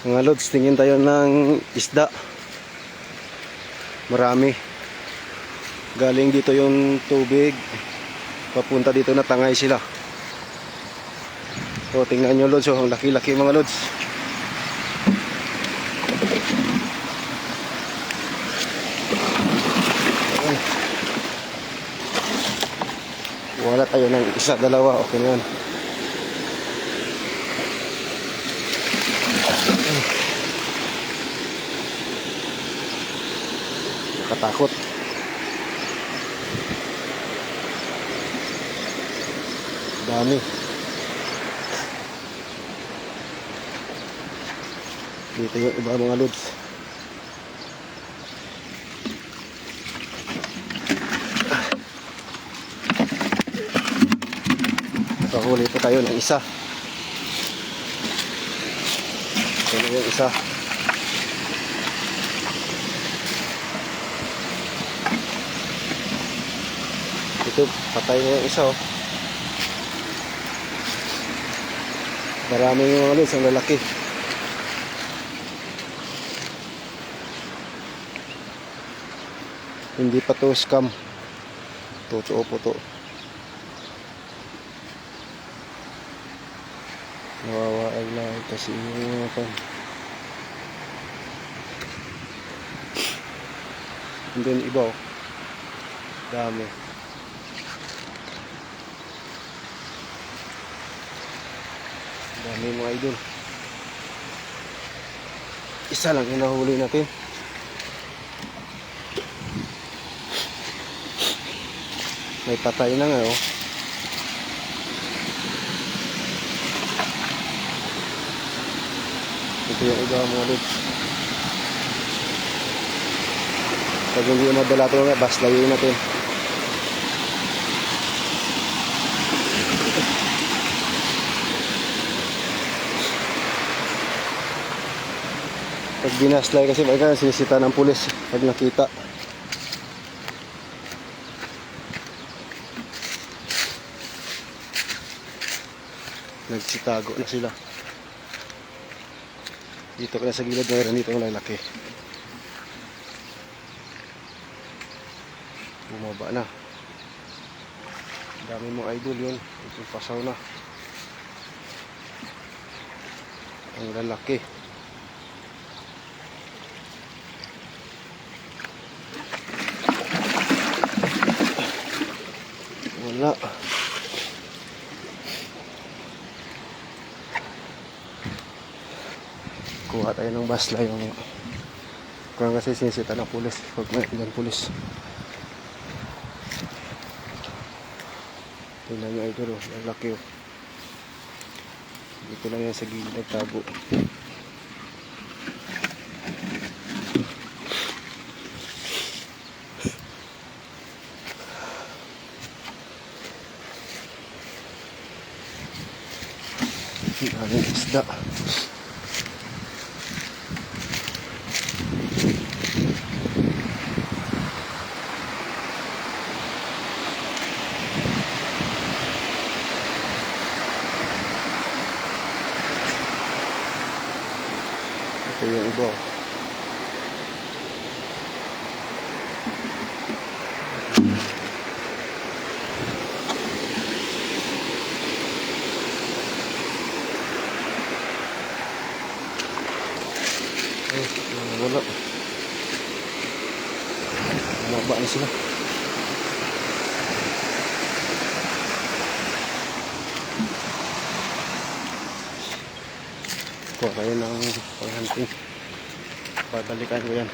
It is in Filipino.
Mga lods, tingin tayo ng isda. Marami. Galing dito yung tubig. Papunta dito na tangay sila. So, tingnan nyo lods. Oh, ang laki-laki mga lods. Wala tayo ng isa, dalawa. Okay na yan. Nakatakot. Dami. Dito yung iba mga lods. Nakahuli pa tayo ng isa. Ito yung isa. Ito, patay na yung isa oh. Marami yung mga lods, ang lalaki. Hindi pa to scam. Totoo po to. Nawawa lang kasi yung mga pan. And then iba oh. Dami. Dami mga idol. Isa lang hinahuli natin. May patay na nga oh. Ito yung iba mga lods. Pag hindi madala ito nga, bas layuin natin. Pag binaslay kasi baga sinisita ng pulis pag nakita. Nagsitago na sila. Dito ka na sa gilid mayroon dito ang lalaki. Bumaba na. Dami mong idol yun. Ito pasaw na. Ang lalaki. Wala. Kuha tayo ng basla yung kung kasi sinisita ng pulis pag may ilang pulis. Tingnan nyo idol oh ang laki oh. Dito lang yan sa gilid nagtago. Daming isda ito yung iba. Ay, wala. Mababa na sila. Kuha kayo ng panghunting. Babalikan ko yan.